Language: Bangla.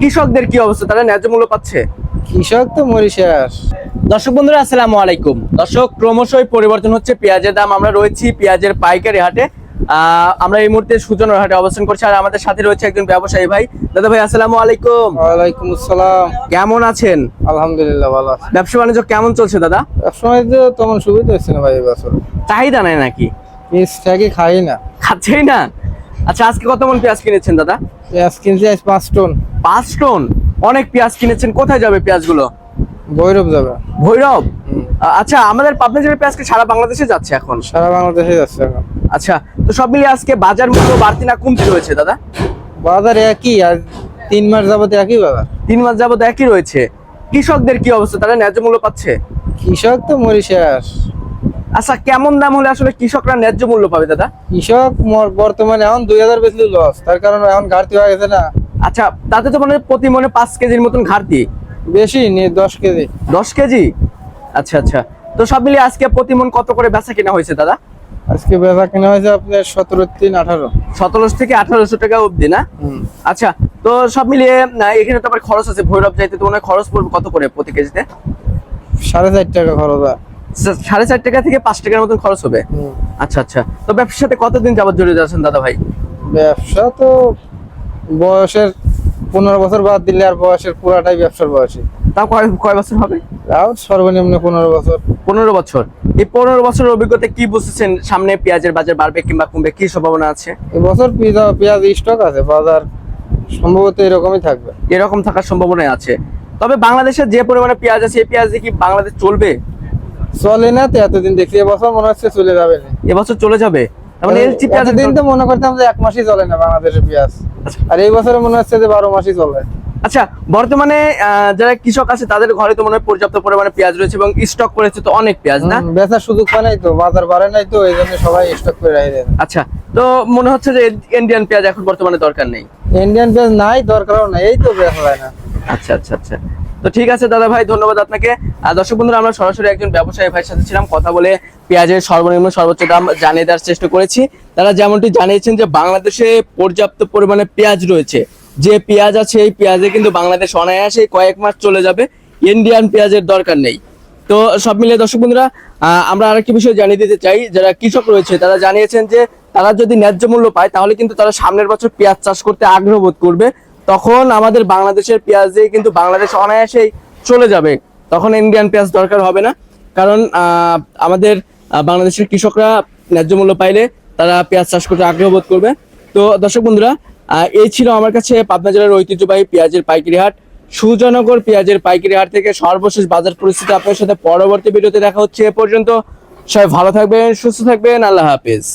কৃষকদের কি অবস্থা? তারা ন্যায্য মূল্য পাচ্ছে? কৃষক তো মরিশাস দর্শক বন্ধুরা আসসালামু আলাইকুম। দর্শক ক্রমশই পরিবর্তন হচ্ছে পেঁয়াজের দাম। আমরা রয়েছি পেঁয়াজের পাইকারি হাটে। আমরা এই মুহূর্তে সুজনের হাটে অবস্থান করছি আর আমাদের সাথে রয়েছে একজন ব্যবসায়ী ভাই। দাদা ভাই আসসালামু আলাইকুম। ওয়ালাইকুম আসসালাম। কেমন আছেন? আলহামদুলিল্লাহ ভালো আছি। ব্যবসা বাণিজ্য কেমন চলছে দাদা? সবসময় তো তেমন সুবিধা হচ্ছে না ভাই এবছর চাহিদা নাই নাকি? খাই না। খাচ্ছেই না? আচ্ছা আজকে কত মন পেঁয়াজ কিনেছেন দাদা? পেঁয়াজ কিনছি আজ পাঁচ টন। পাঁচ টন? অনেক পেঁয়াজ কিনেছেন কোথায় যাবে পেঁয়াজগুলো? ভৈরব যাবে। ভৈরব? আচ্ছা আমাদের পাবনা জেলার পেঁয়াজ কি সারা বাংলাদেশে যাচ্ছে এখন? সারা বাংলাদেশে যাচ্ছে এখন। আচ্ছা তো সব মিলিয়ে আজকে বাজার মূল্য বাড়তি না কমতি রয়েছে দাদা? বাজার একই আর তিন মাস যাবত একই বাজার। তিন মাস যাবত একই রয়েছে। কৃষকদের কি অবস্থা? তারা ন্যায্য মূল্য পাচ্ছে? কৃষক তো মরিশাস আচ্ছা কেমন দাম হলে আসলে কৃষকরা ন্যায্য মূল্য পাবে দাদা? কৃষক বর্তমানে এখন দুই হাজার বেশি লস। তার কারণ এখন ঘাটতি হয়ে গেছে না। আচ্ছা তাতে তো মানে প্রতি মনে পাঁচ কেজির মতন ঘাটতি? বেশি দশ কেজি। দশ কেজি? আচ্ছা আচ্ছা। তো সব মিলিয়ে আজকে প্রতি মন কত করে বেচা কেনা হয়েছে দাদা? আজকে বেচা কেনা হয়েছে আপনার সতেরো তিন আঠারো। সতেরোশো থেকে আঠারোশো টাকা অবধি না? হুম। আচ্ছা তো সব মিলিয়ে এখানে তো আবার খরচ আছে। ভৈরব যাইতে তো মনে হয় খরচ পড়বে কত করে প্রতি কেজিতে? সাড়ে চার টাকা খরচ হয়। সাড়ে চার টাকা থেকে পাঁচ টাকার মতন খরচ হবে। আচ্ছা আচ্ছা। তো ব্যবসার সাথে কতদিন যাবত জড়িত আছেন দাদা ভাই? ব্যবসা তো বয়সের পনেরো বছর বাদ দিলে আর বয়সের পুরাটাই ব্যবসার বয়সে তাও কয় কয় বছর হবে? তাও সর্বনিম্ন পনেরো বছর। পনেরো বছর। এই পনেরো বছরের অভিজ্ঞতা কি বুঝতেছেন সামনে পেঁয়াজের বাজার বাড়বে কিংবা কমবে কি সম্ভাবনা আছে? এবছর পেঁয়াজ পেঁয়াজ স্টক আছে বাজার সম্ভবত এরকমই থাকবে। এরকম থাকার সম্ভাবনা আছে। তবে বাংলাদেশের যে পরিমাণে পেঁয়াজ আছে এই পেঁয়াজ দিয়ে কি বাংলাদেশ চলবে? চলে না তো এতদিন দেখছি এবছর মনে হচ্ছে চলে যাবে। এবছর চলে যাবে? মানে এলচি পেঁয়াজ এতদিন তো মনে করতাম যে এক মাসই চলে না বাংলাদেশের পেঁয়াজ। আর এই বছরে মনে হচ্ছে যে বারো মাসই চলে। আচ্ছা বর্তমানে যারা কৃষক আছে তাদের ঘরে তো মনে হয় পর্যাপ্ত পরিমাণে পেঁয়াজ রয়েছে এবং স্টক করেছে তো অনেক পেঁয়াজ না? বেচার সুযোগ পায় নাই তো বাজার বাড়ে নাই তো এই জন্য সবাই স্টক করে রাখে আচ্ছা তো মনে হচ্ছে যে ইন্ডিয়ান পেঁয়াজ এখন বর্তমানে দরকার নেই? ইন্ডিয়ান পেঁয়াজ নাই দরকারও নাই এই তো বেচা যায় না। আচ্ছা আচ্ছা আচ্ছা। তো ঠিক আছে, দাদা ভাই, ধন্যবাদ আপনাকে। দর্শক বন্ধুরা, আমরা সরাসরি একজন ব্যবসায়ী ভাইয়ের সাথে ছিলাম, কথা বলে পেঁয়াজের সর্বনিম্ন সর্বোচ্চ দাম জানিয়ে দেওয়ার চেষ্টা করেছি। তারা যেমনটি জানিয়েছেন যে, বাংলাদেশে পর্যাপ্ত পরিমাণে পেঁয়াজ রয়েছে। যে পেঁয়াজ আছে, এই পেঁয়াজে কিন্তু বাংলাদেশ অনায়াসে কয়েক মাস চলে যাবে। ইন্ডিয়ান পেঁয়াজের দরকার নেই। তো সব মিলিয়ে দর্শক বন্ধুরা আমরা আরেকটি বিষয় জানিয়ে দিতে চাই। যারা কৃষক রয়েছে, তারা জানিয়েছেন যে, তারা যদি ন্যায্য মূল্য পায়, তাহলে কিন্তু তারা সামনের বছর পেঁয়াজ চাষ করতে আগ্রহ বোধ করবে। তখন আমাদের বাংলাদেশের পেঁয়াজ দিয়ে কিন্তু বাংলাদেশ অনায়াসেই চলে যাবে। তখন ইন্ডিয়ান পেঁয়াজ দরকার হবে না। কারণ আমাদের বাংলাদেশের কৃষকরা ন্যায্য মূল্য পাইলে তারা পেঁয়াজ চাষ করতে আগ্রহ বোধ করবে। তো দর্শক বন্ধুরা এই ছিল আমার কাছে পাবনা জেলার ঐতিহ্যবাহী পেঁয়াজের পাইকারি হাট। সুজনগর পেঁয়াজের পাইকারি হাট থেকে সর্বশেষ বাজার পরিস্থিতি আপনার সাথে পরবর্তী ভিডিওতে দেখা হচ্ছে। এ পর্যন্ত সবাই ভালো থাকবেন, সুস্থ থাকবেন। আল্লাহ হাফেজ।